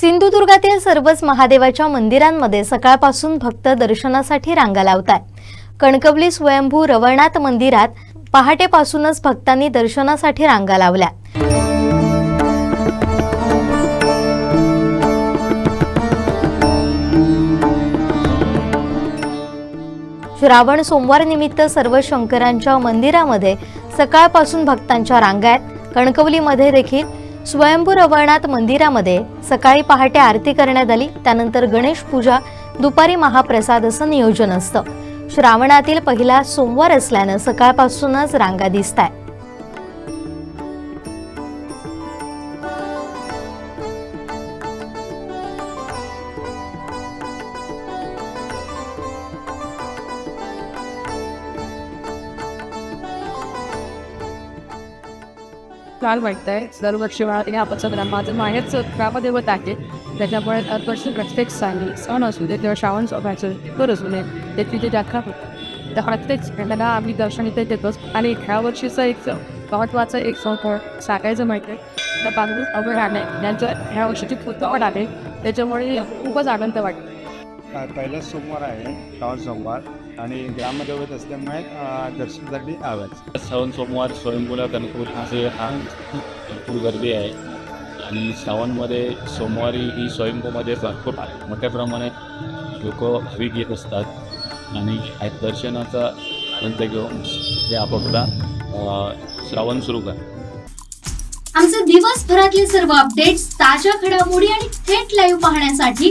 सिंधुदुर्गातील सर्वच महादेवाच्या मंदिरांमध्ये सकाळपासून भक्त दर्शनासाठी रांगा लावतात कणकवली स्वयंभू रवळनाथ मंदिरात पहाटेपासूनच भक्तांनी दर्शनासाठी रांगा लावल्या. श्रावण सोमवार निमित्त सर्व शंकरांच्या मंदिरामध्ये सकाळपासून भक्तांच्या रांगा आहेत. कणकवलीमध्ये देखील स्वयंभू रवळनाथ मंदिरामध्ये सकाळी पहाटे आरती करण्यात आली. त्यानंतर गणेश पूजा दुपारी महाप्रसाद असं नियोजन असतं. श्रावणातील पहिला सोमवार असल्यानं सकाळपासूनच रांगा दिसत आहे छान वाटतंय. दरवर्षी मला आपण माझं माहेरच ग्रामदेवत आहे त्याच्यामुळे दरवर्षी प्रत्येक साली सण असू दे किंवा श्रावण सोबायचं कर असू दे त्याची जी जात्रा होते त्या प्रत्येक सणाला आम्ही दर्शन इथे देतोच आणि ह्या वर्षीचं एक महत्त्वाचं एक सण सांगायचं माहिती आहे तर बांगरूज अभय राणे यांचं ह्या वर्षीची पुतवड आहे. त्याच्यामुळे खूपच आनंद वाटतो. पहिला सोमवार आहे श्रावण सोमवार. आणि ग्रामदेवत असल्यामुळे दर्शनासाठी आवाज श्रावण सोमवार स्वयंभूला कणकवलीचे हा भरपूर गर्दी आहे. आणि श्रावणमध्ये सोमवारी ही स्वयंभूमध्ये भरपूर मोठ्या प्रमाणात लोक भाविक येत असतात. आणि दर्शनाचा आनंद घेऊन ते आपापला श्रावण सुरू करतात आमचे दिवसभरातले सर्व अपडेट्स ताज्या घडामोडी आणि थेट लाईव्ह पाहण्यासाठी